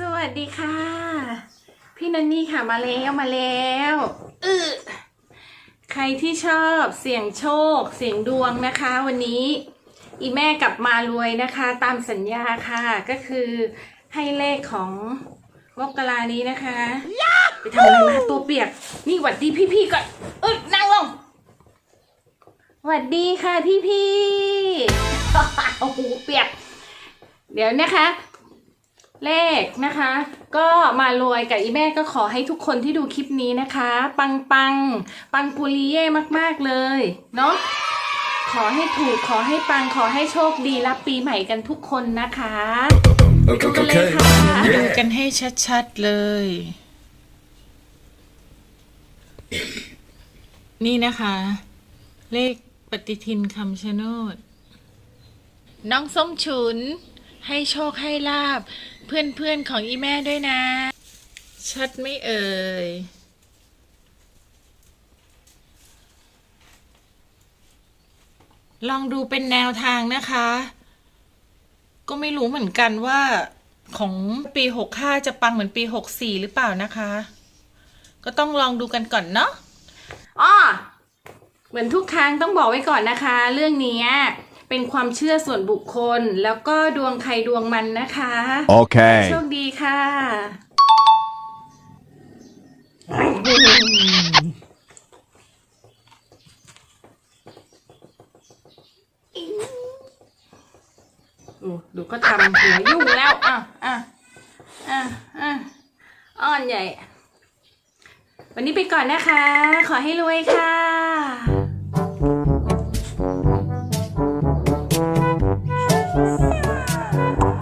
สวัสดีค่ะ พี่นันนี่ค่ะมาแล้วมาแล้วอือใครที่ชอบเสี่ยงโชค เสี่ยงดวงนะคะ วันนี้ อีแม่กลับมารวยนะคะ ตามสัญญาค่ะก็คือให้เลขของวกกลานี้นะคะ ไปทำอะไรมาตัวเปียก นี่หวัดดีพี่ๆก่อนเอ้ยนั่งลงหวัดดีค่ะพี่ๆโอ้โหเปียก เดี๋ยวนะคะ เลขนะคะ ก็มารวยกับอีแม่ก็ขอให้ทุกคนที่ดูคลิปนี้นะคะ ปังปังปังปุริเย่มากๆเลยเนาะขอให้ถูกขอให้ปังขอให้โชคดีรับปีใหม่กันทุกคนนะคะ Okay, ดูกันเลย okay. ค่ะดูกันให้ชัดๆเลย นี่นะคะ เลขปฏิทินคำชะโนด น้องส้มฉุน ให้โชคให้ลาบ เพื่อนๆของอีแม่ด้วยนะ ชัดไม่เอ่ยลองดูเป็นแนวทางนะคะ ก็ไม่รู้เหมือนกันว่าของปีหกห้าจะปังเหมือนปีหกสี่หรือเปล่านะคะ ก็ต้องลองดูกันก่อนเนาะอ้อเหมือนทุกครั้งต้องบอกไว้ก่อนนะคะ เรื่องเนี้ย เป็นความเชื่อส่วนบุคคล แล้วก็ดวงใครดวงมันนะคะ Okay. โชคดีค่ะดูดูก็ทำหัวยุ่งแล้วอะอะอะอะอ้อนใหญ่ วันนี้ไปก่อนนะคะ ขอให้รวยค่ะ you